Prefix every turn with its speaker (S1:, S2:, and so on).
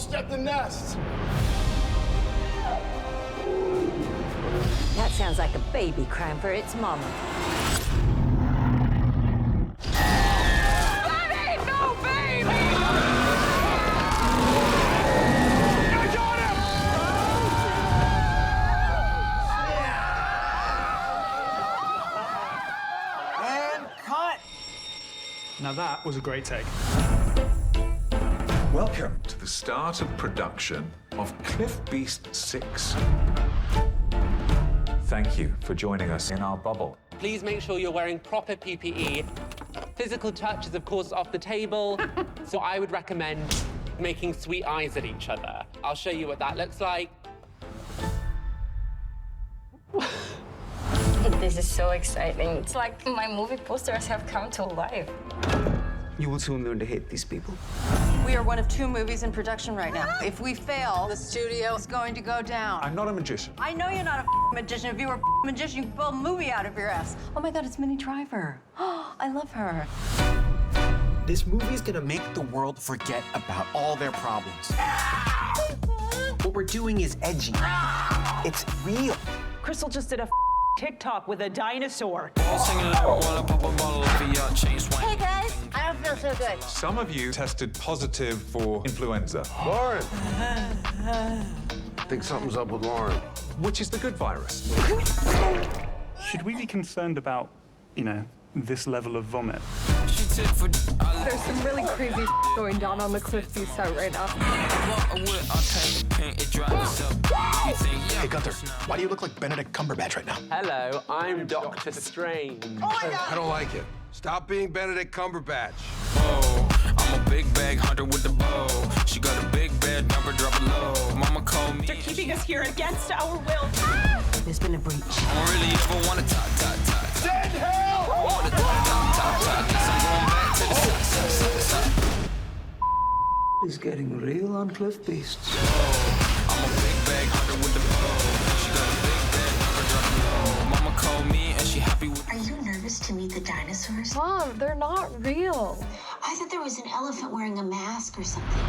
S1: almost at the nest.
S2: That sounds like a baby crying for its mama.
S3: And cut.
S4: Now that was a great take.
S5: Welcome to the start of production of Cliff Beast 6. Thank you for joining us in our bubble.
S6: Please make sure you're wearing proper PPE. Physical touch is, of course, off the table. so I would recommend making sweet eyes at each other. I'll show you what that looks like.
S7: This is so exciting. It's like my movie posters have come to life.
S3: You will soon learn to hate these people.
S8: We are one of two movies in production right now. If we fail, the studio is going to go down.
S5: I'm not a magician.
S8: I know you're not a magician. If you were a magician, you'd pull a movie out of your ass. Oh my God, it's Minnie Driver. Oh, I love her.
S3: This movie is gonna make the world forget about all their problems. Ah! What we're doing is edgy. It's real.
S9: Crystal just did a TikTok with a dinosaur.
S7: Hey guys, I don't feel so good.
S5: Some of you tested positive for influenza,
S1: Lauren. I think something's up with Lauren.
S5: which is the good virus.
S4: Should we be concerned about, you know, this level of vomit?
S8: There's some really crazy going down on the Cliff Beast set right now.
S10: Hey, Gunther, why do you look like Benedict Cumberbatch right now?
S6: Hello, I'm Doctor Strange.
S1: Oh I don't like it. Stop being Benedict Cumberbatch.
S11: Oh, I'm a big bag hunter with the bow. She got a big bed, never drop it low. Mama called me.
S9: They're keeping us here against our will.
S2: There's been a breach.
S11: I don't really ever wanna talk, talk, talk.
S1: Send help!
S11: I wanna talk, talk, talk, talk. Guess I'm going back to the side, side, side, side.
S3: It's getting real on Cliff Beasts.
S8: Mom, they're not real.
S7: I thought there was an elephant wearing a mask or something.